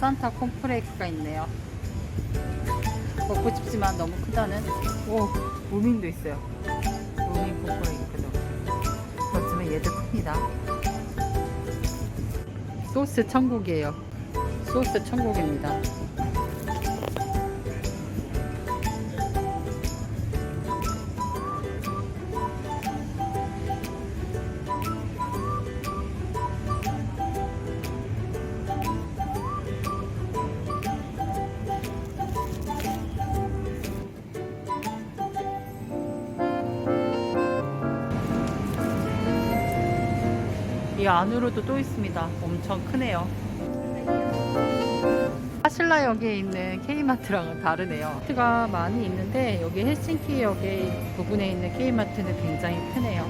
산타 콤프레이크가 있네요. 먹고 싶지만 너무 크다는 오 무민도 있어요. 무민 콤프레이크도. 그렇지만 얘도 큽니다. 소스 천국이에요. 소스 천국입니다. 이 안으로도 또 있습니다. 엄청 크네요. 하실라역에 있는 K마트랑은 다르네요. 마트가 많이 있는데 여기 헬싱키역의 부분에 있는 K마트는 굉장히 크네요.